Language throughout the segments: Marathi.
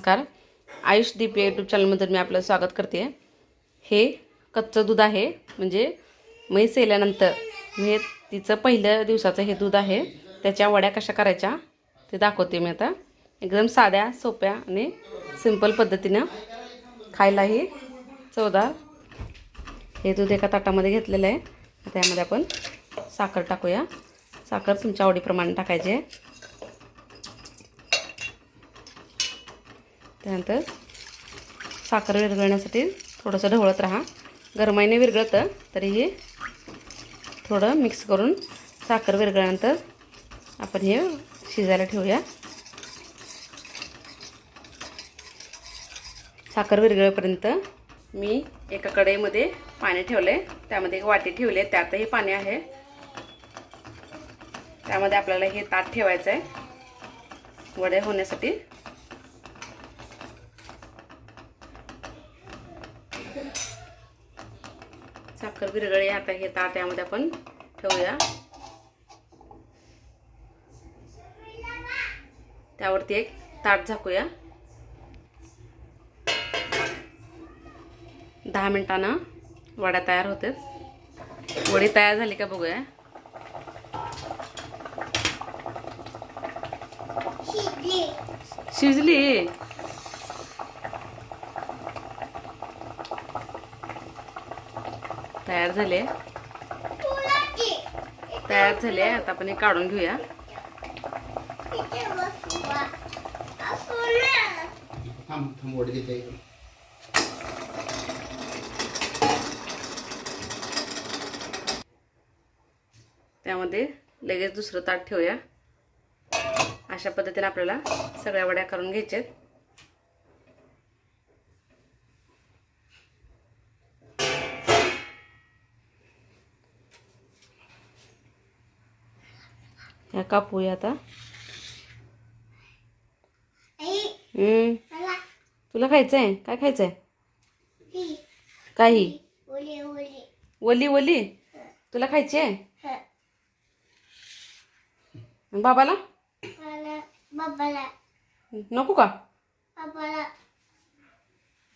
नमस्कार. आयुष दीप यूट्यूब चॅनलमध्ये मी आपलं स्वागत करते. हे कच्चं दूध आहे म्हणजे म्हैस येल्यानंतर हे तिचं पहिल्या दिवसाचं हे दूध आहे. त्याच्या वड्या कशा करायच्या ते दाखवते मी आता. एकदम साध्या सोप्या आणि सिंपल पद्धतीनं खायलाही चवदार हे दूध एका ताटामध्ये घेतलेलं आहे. त्यामध्ये आपण साखर टाकूया. साखर तुमच्या आवडीप्रमाणे टाकायची आहे. त्यानंतर साखर विरघळण्यासाठी थोडंसं ढवळत राहा. गरमाईने विरघळतं तरीही थोडं मिक्स करून साखर विरघळल्यानंतर आपण हे शिजायला ठेवूया. साखर विरघळेपर्यंत मी एका कढईमध्ये पाणी ठेवले त्यामध्ये एक वाटी ठेवली आहे त्यातही पाणी आहे. त्यामध्ये आपल्याला हे ताट ठेवायचं आहे वडे होण्यासाठी साखर विरगळे आता हे ताट यामध्ये आपण ठेवूया. त्यावरती एक ताट झाकूया. दहा मिनिटानं वड्या तयार होतात वडी तयार झाली का बघूया. शिजली. तयार झाले. तयार झाले. आता आपण हे काढून घेऊया. त्यामध्ये लगेच दुसरं ताट ठेवूया. अशा पद्धतीने आपल्याला सगळ्या वड्या करून घ्यायच्यात. ह्या कापूया आता. तुला खायचं आहे काय खायचं आहे काही वली वली तुला खायची आहे बाबाला? बाबाला. नको का? बाबाला.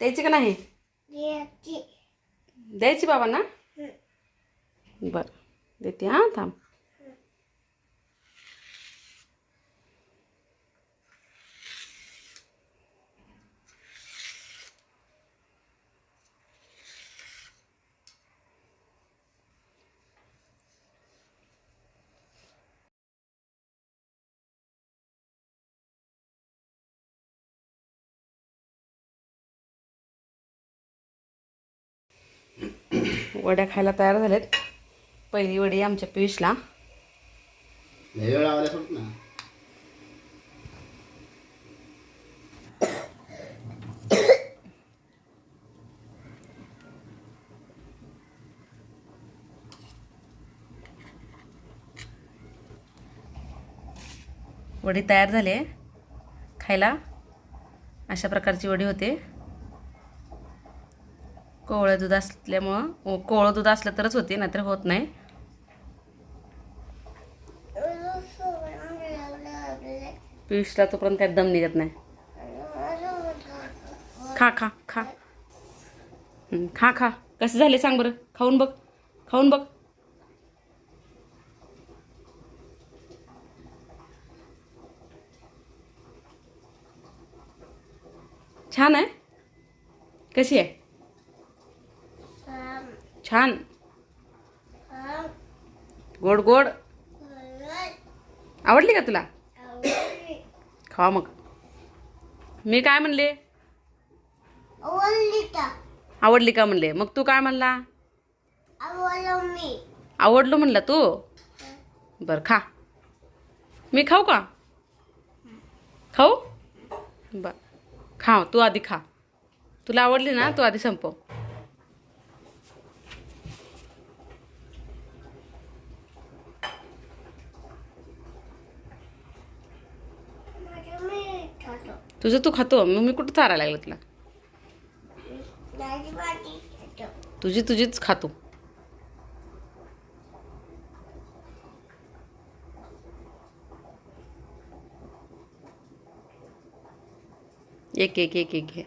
द्यायची का नाही? द्यायची. बाबांना? बर. देते हां थांब. वड्या खायला तयार झाल्यात पहिली वडी आमच्या ना. वडी तयार झाली खायला अशा प्रकारची वडी होते. कोवळं दूध असल्यामुळं कोवळं दूध असलं तरच होते नाहीतर होत नाही. पियुषला तोपर्यंत काय दम निघत नाही. खा खा खा. खा खा. कसे झाले सांग बरं. खाऊन बघ खाऊन बघ. छान आहे? कशी आहे? छान. गोड गोड. आवडली का तुला? खावा मग. मी काय म्हणले? आवडली का? म्हणले? मग तू काय म्हणला? आवडलो म्हणला तू? बर खा. मी खाऊ का? खाऊ? बर. खा तू आधी खा. तुला आवडली ना तू आधी संपव माझं मी खातो तुझं तू खातो. मग मी कुठं चारायला लागलं तुला? तुझी तुझीच खातो. एक एक एक एक घे